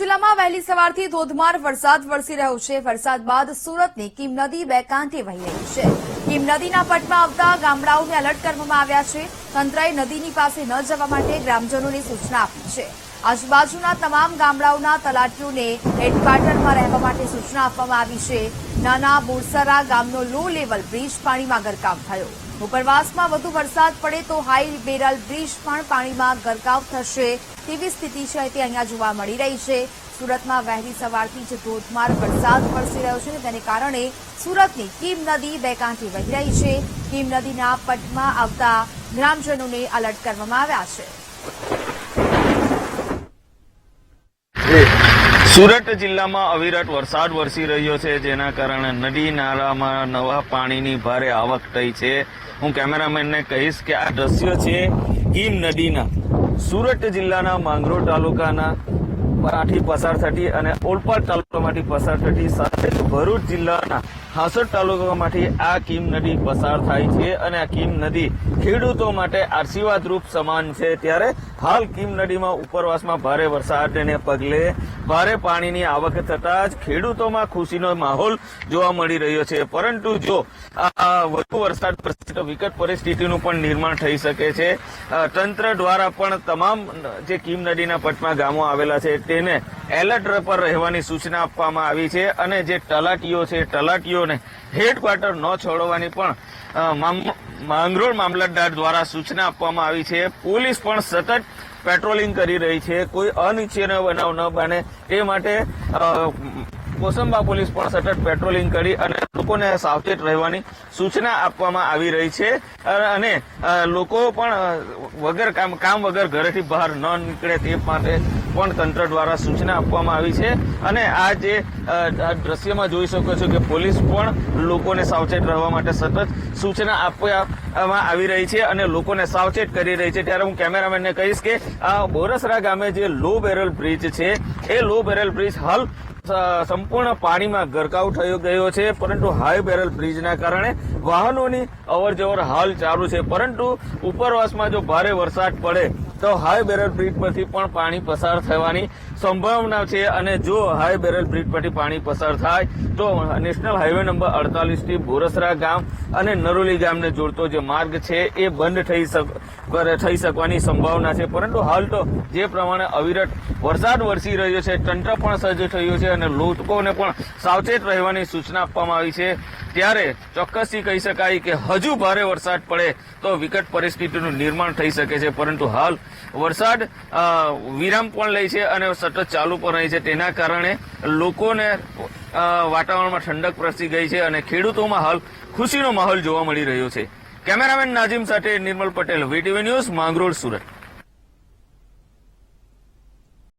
જિલ્લામાં વહેલી સવારથી ધોધમાર વરસાદ વરસી રહ્યો છે. વરસાદ બાદ સુરતની કિમ નદી બે કાંઠે વહી રહી છે. કિમ નદીના પટમાં આવતા ગામડાઓને એલર્ટ કરવામાં આવ્યા છે. તંત્રએ નદીની પાસે ન જવા માટે ગ્રામજનોને સૂચના આપી છે. આજુબાજુના તમામ ગામડાઓના તલાટીઓને હેડક્વાર્ટરમાં રહેવા માટે સૂચના આપવામાં આવી છે. નાના બોરસરા ગામનો લો લેવલ બ્રિજ પાણીમાં ગરકાવ થયો. ઉપરવાસમાં વધુ વરસાદ પડે તો હાઈ બેરલ બ્રિજ પણ પાણીમાં ગરકાવ થશે. તેવી સ્થિતિ છે તે અહીંયા જોવા મળી રહી છે. સુરતમાં વહેલી સવારથી જ ધોધમાર વરસાદ વરસી રહ્યો છે તેને કારણે સુરતની કીમ નદી બે કાંઠે વહી રહી છે. કીમ નદીના પટમાં આવતા ગ્રામજનોને એલર્ટ કરવામાં આવ્યા છે. સુરત જિલ્લામાં અવિરત વરસાદ વરસી રહ્યો છે, જેના કારણે નદી નાળામાં નવા પાણીની ભારે આવક થઈ છે. હું કેમેરામેનને કહીશ કે આ દ્રશ્ય છે કીમ નદીના. સુરત જિલ્લાના માંગરોળ તાલુકાના માંથી પસાર થતી અને ઓલપાડ તાલુકામાંથી પસાર થતી સાથે ભરૂચ જિલ્લાના હાસોડ તાલુકામાંથી આ કીમ નદી પસાર થાય છે અને આ કીમ નદી ખેડૂતો માટે આશીર્વાદ રૂપ સમાન છે. ત્યારે હાલ કીમ નદીમાં ઉપરવાસમાં ભારે વરસાદને પગલે ભારે પાણીની આવક થતા જ ખેડૂતોમાં ખુશીનો માહોલ જોવા મળી રહ્યો છે. પરંતુ જો આ વધુ વરસાદ પડશે વિકટ પરિસ્થિતિનું પણ નિર્માણ થઈ શકે છે તંત્ર દ્વારા પણ તમામ જે કીમ નદીના પટમાં ગામો આવેલા છે તેને એલર્ટ પર રહેવાની સૂચના આપવામાં આવી છે અને જે તલાટીઓ છે, તલાટીઓને હેડક્વાર્ટર ન છોડવાની પણ માંગરોળ મામલતદાર દ્વારા સૂચના આપવામાં આવી છે. પોલીસ પણ સતત પેટ્રોલિંગ કરી રહી છે. કોઈ અનિચ્છનીય બનાવ ન બને. તે માટે કોસંબા પોલીસ પણ સતત પેટ્રોલિંગ કરી અને લોકોને સાવચેત રહેવાની સૂચના આપવામાં આવી રહી છે. અને લોકો પણ વગર કામ કામ વગર ઘરેથી બહાર ન નીકળે તે માટે પણ તંત્ર દ્વારા સૂચના આપવામાં આવી છે. અને આ જે દ્રશ્યમાં જોઈ શકો છો કે પોલીસ પણ લોકોને સાવચેત રહેવા માટે સતત સૂચના આપવામાં આવી રહી છે અને લોકોને સાવચેત કરી રહી છે. ત્યારે હું કેમેરામેનને કહીશ કે આ બોરસરા ગામે જે લો બેરલ બ્રિજ છે, એ લો બેરલ બ્રિજ હાલ સંપૂર્ણ પાણીમાં ગરકાવ થયો ગયો છે. પરંતુ હાઈ બેરલ બ્રિજના કારણે વાહનોની અવર જવર હાલ ચાલુ છે. પરંતુ ઉપરવાસમાં જો ભારે વરસાદ પડે તો હાઈ બેરલ બ્રિજ પરથી પણ પાણી પસાર થવાની સંભાવના છે અને જો હાઈ બેરલ બ્રિજ પરથી પાણી પસાર થાય તો નેશનલ હાઈવે નંબર અડતાલીસથી બોરસરા ગામ અને નરોલી ગામને જોડતો જે માર્ગ છે એ બંધ થઈ થઈ શકવાની સંભાવના છે. પરંતુ હાલ તો જે પ્રમાણે અવિરત વરસાદ વરસી રહ્યો છે, તંત્ર પણ સજ્જ થયું છે અને લોકોને પણ સાવચેત રહેવાની સૂચના આપવામાં આવી છે. ત્યારે ચોક્કસથી કહી શકાય કે હજુ ભારે વરસાદ પડે તો વિકટ પરિસ્થિતિનું નિર્માણ થઈ શકે છે. પરંતુ હાલ વરસાદ વિરામ પણ લે છે અને સતત ચાલુ પણ રહે છે. તેના કારણે લોકોને વાતાવરણમાં ઠંડક પ્રસરી ગઈ છે અને ખેડૂતોમાં હાલ ખુશીનો માહોલ જોવા મળી રહ્યો છે. કેમેરામેન નાજીમ સાથે નિર્મલ પટેલ, વીટીવી ન્યૂઝ, માંગરોળ, સુરત.